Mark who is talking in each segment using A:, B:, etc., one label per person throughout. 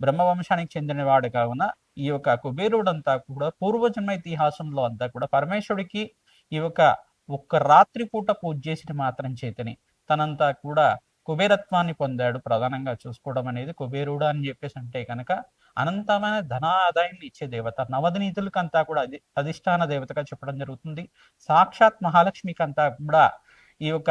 A: బ్రహ్మ వంశానికి చెందిన వాడు కావున ఈ యొక్క కుబేరుడంతా కూడా పూర్వజన్మ ఇతిహాసంలో అంతా కూడా పరమేశ్వరుడికి ఈ యొక్క ఒక్క రాత్రి పూట పూజ చేసిన మాత్రం చేతని. తనంతా కూడా కుబేరత్వాన్ని పొందాడు ప్రధానంగా చూసుకోవడం అనేది కుబేరుడు అని చెప్పేసి అంటే కనుక అనంతమైన ధన ఆదాయాన్ని ఇచ్చే దేవత నవదినీతులకి అంతా కూడా అది అధిష్టాన దేవతగా చెప్పడం జరుగుతుంది. సాక్షాత్ మహాలక్ష్మికి అంతా కూడా ఈ యొక్క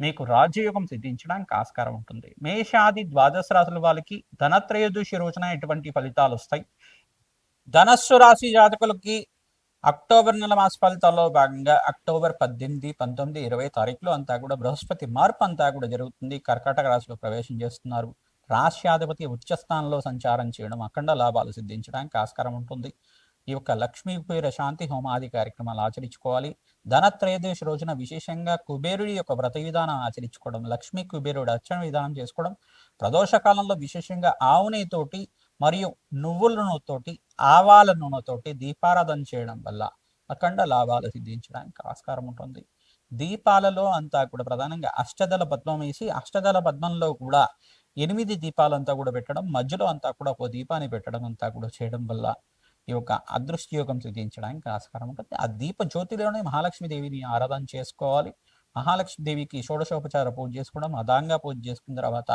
A: మీకు రాజ్యయోగం సిద్ధించడానికి ఆస్కారం ఉంటుంది. మేషాది ద్వాదశ రాశుల వాళ్ళకి ధనత్రయోదశి రోజున ఎటువంటి ఫలితాలు వస్తాయి? ధనస్సు రాశి జాతకులకి అక్టోబర్ నెల మాస ఫలితాల్లో భాగంగా అక్టోబర్ పద్దెనిమిది పంతొమ్మిది ఇరవై తారీఖులో అంతా కూడా బృహస్పతి మార్పు అంతా కూడా జరుగుతుంది. కర్కాటక రాశిలో ప్రవేశం చేస్తున్నారు. రాష్ట్రాధిపతి ఉచ్చ స్థానంలో సంచారం చేయడం అఖండ లాభాలు సిద్ధించడానికి ఆస్కారం ఉంటుంది. ఈ యొక్క లక్ష్మీ కుబేర శాంతి హోమాది కార్యక్రమాలు ఆచరించుకోవాలి. ధనత్రయోదశి రోజున విశేషంగా కుబేరుడి యొక్క వ్రత విధానం ఆచరించుకోవడం లక్ష్మీ కుబేరుడు అర్చన విధానం చేసుకోవడం ప్రదోష కాలంలో విశేషంగా ఆవు నెయ్యితోటి మరియు నువ్వుల నూనెతోటి ఆవాల నూనెతోటి దీపారాధన చేయడం వల్ల అఖండ లాభాలు సిద్ధించడానికి ఆస్కారం ఉంటుంది. దీపాలలో అంతా కూడా ప్రధానంగా అష్టదళ పద్మం వేసి అష్టదళ పద్మంలో కూడా ఎనిమిది దీపాలంతా కూడా పెట్టడం మధ్యలో అంతా కూడా ఒక దీపాన్ని పెట్టడం అంతా కూడా చేయడం వల్ల ఈ యొక్క అదృష్ట యోగం సిద్ధించడానికి ఆస్కారం ఉంటుంది. ఆ దీప జ్యోతిలోనే మహాలక్ష్మి దేవిని ఆరాధన చేసుకోవాలి. మహాలక్ష్మి దేవికి షోడశోపచార పూజ చేసుకోవడం అదాంగా పూజ చేసుకున్న తర్వాత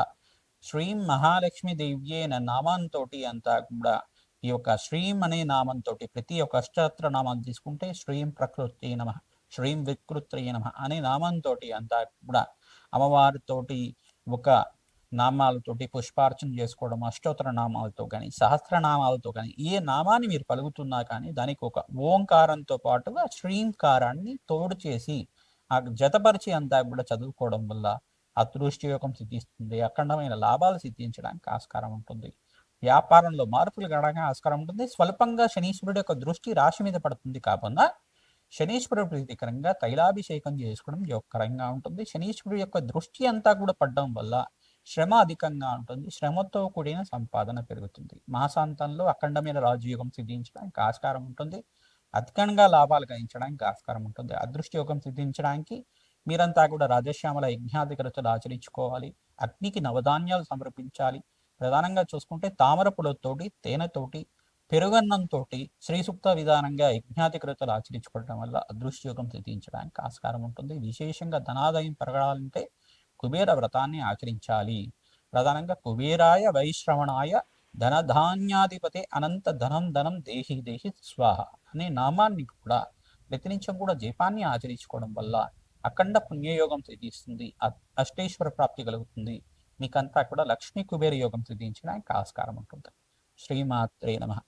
A: శ్రీం మహాలక్ష్మి దేవ్యే అనే నామంతో అంతా కూడా ఈ యొక్క శ్రీం అనే నామంతో ప్రతి ఒక్క అష్టత్ర నామాన్ని తీసుకుంటే శ్రీం ప్రకృతి నమ శ్రీం వికృత్రి నమ అనే నామంతో అంతా కూడా అమ్మవారితోటి ఒక నామాలతోటి పుష్పార్చన చేసుకోవడం అష్టోత్తర నామాలతో కానీ సహస్రనామాలతో కానీ ఏ నామాన్ని మీరు పలుకుతున్నా కానీ దానికి ఒక ఓంకారంతో పాటుగా శ్రీంకారాన్ని తోడు చేసి ఆ జతపరిచి అంతా కూడా చదువుకోవడం వల్ల అదృష్టి యోగం సిద్ధిస్తుంది అఖండమైన లాభాలు సిద్ధించడానికి ఆస్కారం ఉంటుంది. వ్యాపారంలో మార్పులు కడగా ఆస్కారం ఉంటుంది. స్వల్పంగా శనీశ్వరుడు యొక్క దృష్టి రాశి మీద పడుతుంది కాకుండా శనీశ్వరుడు ప్రీతికరంగా తైలాభిషేకం చేసుకోవడం యోగకరంగా ఉంటుంది. శనీశ్వరుడు యొక్క దృష్టి అంతా కూడా పడడం వల్ల శ్రమ అధికంగా ఉంటుంది. శ్రమతో కూడిన సంపాదన పెరుగుతుంది. మాసాంతంలో అఖండమైన రాజయోగం సిద్ధించడానికి ఆస్కారం ఉంటుంది. అధికంగా లాభాలు గణించడానికి ఆస్కారం ఉంటుంది. అదృష్ట యోగం సిద్ధించడానికి మీరంతా కూడా రాజశ్యామల యజ్ఞాధికరతలు ఆచరించుకోవాలి. అగ్నికి నవధాన్యాలు సమర్పించాలి. ప్రధానంగా చూసుకుంటే తామర పులతోటి తేనెతోటి పెరుగన్నంతో శ్రీ సూక్త విధానంగా యజ్ఞాధికృతలు ఆచరించుకోవడం వల్ల అదృష్టయోగం సిద్ధించడానికి ఆస్కారం ఉంటుంది. విశేషంగా ధనాదాయం పెరగాలంటే కుబేర వ్రతాన్ని ఆచరించాలి. ప్రధానంగా కుబేరాయ వైశ్రవణాయ ధనధాన్యాధిపతి అనంత ధనం ధనం దేహి దేహి స్వాహ అనే నామాన్ని కూడా ప్రతినిత్యం కూడా జపాన్ని ఆచరించుకోవడం వల్ల అఖండ పుణ్యయోగం సిద్ధిస్తుంది. అ- అష్టేశ్వర ప్రాప్తి కలుగుతుంది. మీకంతా కూడా లక్ష్మీ కుబేర యోగం సిద్ధించడానికి ఆస్కారం ఉంటుంది. శ్రీమాత్రే నమ.